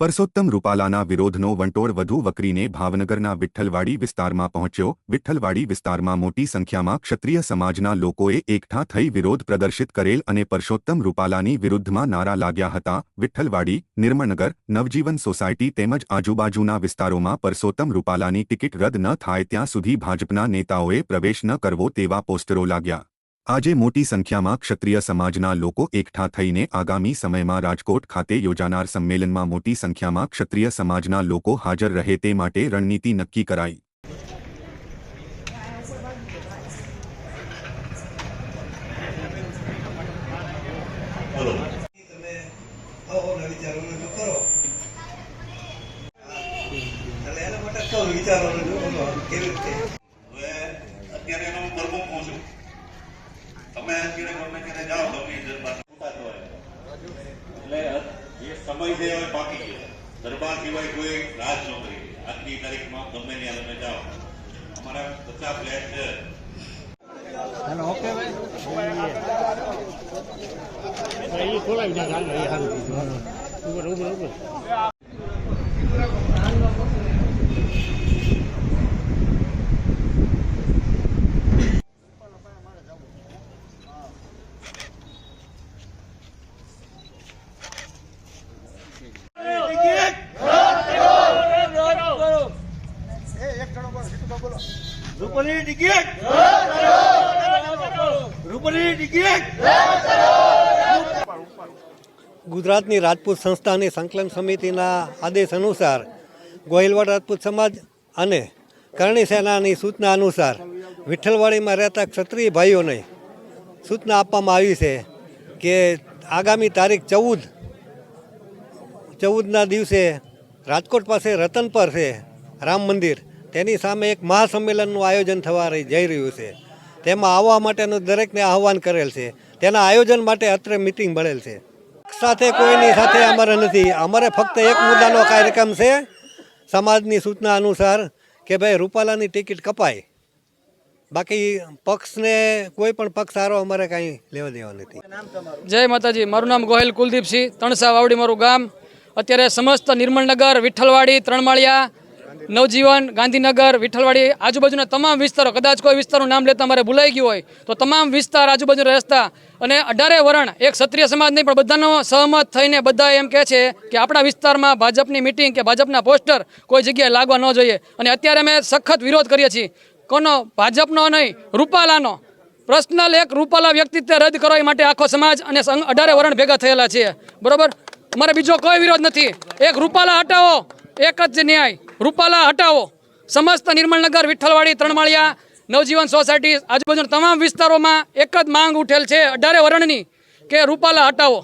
પરસોત્તમ રૂપાલાના વિરોધનો વંટોળ વધુ વકરીને ભાવનગરના વિઠ્ઠલવાડી વિસ્તારમાં પહોંચ્યો. વિઠ્ઠલવાડી વિસ્તારમાં મોટી સંખ્યામાં ક્ષત્રિય સમાજના લોકોએ એકઠા થઈ વિરોધ પ્રદર્શિત કરેલ અને પરસોત્તમ રૂપાલાની વિરુદ્ધમાં નારા લાગ્યા હતા. વિઠ્ઠલવાડી, નિર્મળનગર, નવજીવન સોસાયટી તેમજ આજુબાજુના વિસ્તારોમાં પરસોત્તમ રૂપાલાની ટિકિટ રદ ન થાય ત્યાં સુધી ભાજપના નેતાઓએ પ્રવેશ ન કરવો તેવા પોસ્ટરો લાગ્યા. આજે મોટી સંખ્યામાં ક્ષત્રિય સમાજના લોકો એકઠા થઈને આગામી સમયમાં રાજકોટ ખાતે યોજાનાર સંમેલનમાં મોટી સંખ્યામાં ક્ષત્રિય સમાજના લોકો હાજર રહે તે માટે રણનીતિ નક્કી કરાઈ. અત્યારે તમે અત્યારે ગમે ત્યારે જાઓ ગમે એ દરબાર છૂટા થવાય એટલે એ સમય છે હવે બાકી ગયો દરબાર સિવાય કોઈ રાજ ન કરી આજની તારીખમાં ગમે ત્યાં તમે જાઓ અમારા પચાસ ફ્લેટ છે એ ખોલાવી નાખ હાલ એ સારું ઉપર ઉપર ઉપર રૂપની ટિકિટ? રૂપની ટિકિટ? ગુજરાતની રાજપૂત સંસ્થાની સંકલન સમિતિના આદેશ અનુસાર ગોહિલવાડ રાજપૂત સમાજ અને કરણી સેનાની સૂચના અનુસાર વિઠ્ઠલવાડીમાં રહેતા ક્ષત્રિય ભાઈઓને સૂચના આપવામાં આવી છે કે આગામી તારીખ ચૌદ, ચૌદના દિવસે રાજકોટ પાસે રતન પર છે રામ મંદિર. તેની સામે એક મહાસંમેલનનું આયોજન થવા જઈ રહ્યું છે. તેમાં આવવા માટેનું દરેકને આહવાન કરેલ છે. તેના આયોજન માટે અત્રે મિટિંગ મળેલ છે. સાથે કોઈની સાથે અમારે નથી. અમારે ફક્ત એક મુદ્દાનો કાર્યક્રમ છે. સમાજની સૂચના અનુસાર કે ભાઈ રૂપાલાની ટિકિટ કપાય. બાકી પક્ષને કોઈ પણ પક્ષ સારો અમારે કાંઈ લેવા દેવા નથી. જય માતાજી. મારું નામ ગોહિલ કુલદીપસિંહ. તણસા વાવડી મારું ગામ. અત્યારે સમસ્ત નિર્મળનગર વિઠ્ઠલવાડી, ત્રણમાળિયા નવજીવન, ગાંધીનગર, વિઠ્ઠલવાડી આજુબાજુના તમામ વિસ્તારો, કદાચ કોઈ વિસ્તારનું નામ લેતા મારે ભૂલાઈ ગયું હોય, તો તમામ વિસ્તાર આજુબાજુના રસ્તા અને અઢારે વરણ એક ક્ષત્રિય સમાજ નહીં, પણ બધાનો સહમત થઈને બધા એમ કહે છે કે આપણા વિસ્તારમાં ભાજપની મિટિંગ કે ભાજપના પોસ્ટર કોઈ જગ્યાએ લાગવા ન જોઈએ. અને અત્યારે અમે સખત વિરોધ કરીએ છીએ. કોનો? ભાજપનો નહીં, રૂપાલાનો. પર્સનલ એક રૂપાલા વ્યક્તિત્વ રદ કરવા માટે આખો સમાજ અને અઢારે વરણ ભેગા થયેલા છે બરોબર? અમારે બીજો કોઈ વિરોધ નથી. એક રૂપાલા હટાવો, એક જ ન્યાય. રૂપાલા, હટાવો. સમસ્ત નિર્મળનગર વિઠ્ઠલવાડી, ત્રણમાળિયા, નવજીવન સોસાયટી, આજુબાજુના તમામ વિસ્તારોમાં એક જ માંગ ઉઠેલ છે અઢારે વરણની કે રૂપાલા હટાવો.